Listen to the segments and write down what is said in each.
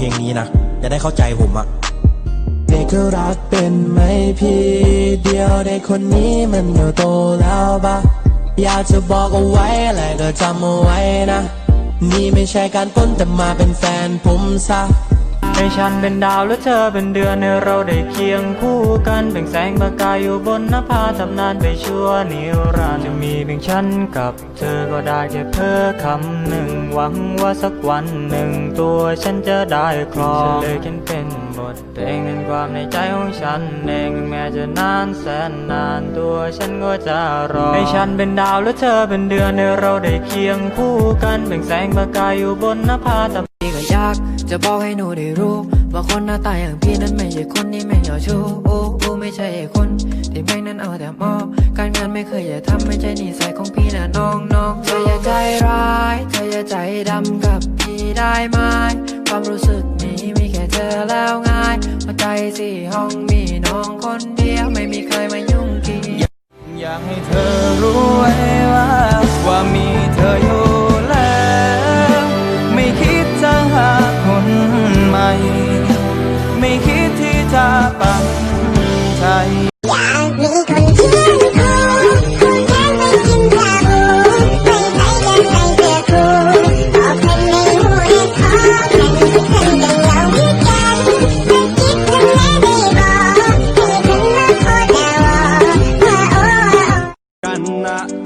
เพลงนี้นะ จะได้เข้าใจผมอะเด็กก็รักเป็นไหมพี่เดียวเด็กคนนี้มันก็โตแล้วปะอยากจะบอกเอาไว้อะไรก็จำเอาไว้นะ นี่ไม่ใช่การปล้นแต่มาเป็นแฟนผมซะให้ฉันเป็นดาวและเธอเป็นเดือนให้เราได้เคียงคู่กันเบ่งแสงประกายอยู่บนนภาตำนานไปชั่วนิรันดร์จะมีเพียง ฉันกับเธอก็ได้แค่เพ้อคำหนึ่ง หวังว่าสักวันหนึ่ง ตัวฉันจะได้ครองเลยเขียนเป็นบทเพลงเป็นความในใจของฉันเองแม้จะนานแสนนานตัวฉันก็จะรอให้ฉันเป็นดาวและเธอเป็นเดือนให้เราได้เคียงคู่กันเบ่งแสงประกายอยู่บนนภาตำพี่ก็ยาก จะบอกให้หนูได้รู้ ว่าคนหน้าตาอย่างพี่นั้นไม่ใช่คนที่แม่เหยาชู้โอ้โอ้ไม่ใช่ไอ้คนที่แม่งนั้นเอาแต่มอบ การงานไม่เคยอย่าทำไม่ใช่นิสัยของพี่นะน้องน้องเธออย่าใจร้าย เธออย่าใจดำกับพี่ได้ไหมความรู้สึกนี้มีแค่เธอแล้วง่ายหัวใจสี่ห้องมีน้องคนเดียว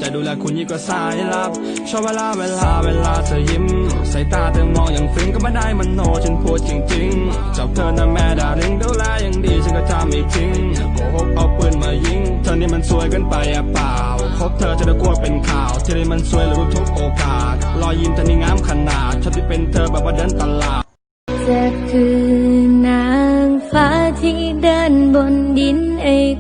จะดูแลคุณยิ่งกว่าสายลับ ชอบเวลาเวลาเวลาเธอยิ้ม สายตาเธอมองอย่างฟินก็ไม่ได้มันโนฉันพูดจริงๆจับเธอนะแม่ดาริงดูแลอย่างดีฉันก็จะไม่ทิ้งโกหกเอาปืนมายิง เธอนี่มันสวยเกินไปอะเปล่าคบเธอจะได้กลัวเป็นข่าวที่นี่มันสวยเหลือรู้ทุกโอกาส รอยยิ้มเธอนี่งามขนาดชอบที่เป็นเธอแบบว่าเดินตลาดจะคือนางฟ้าที่เดินบนดินเอก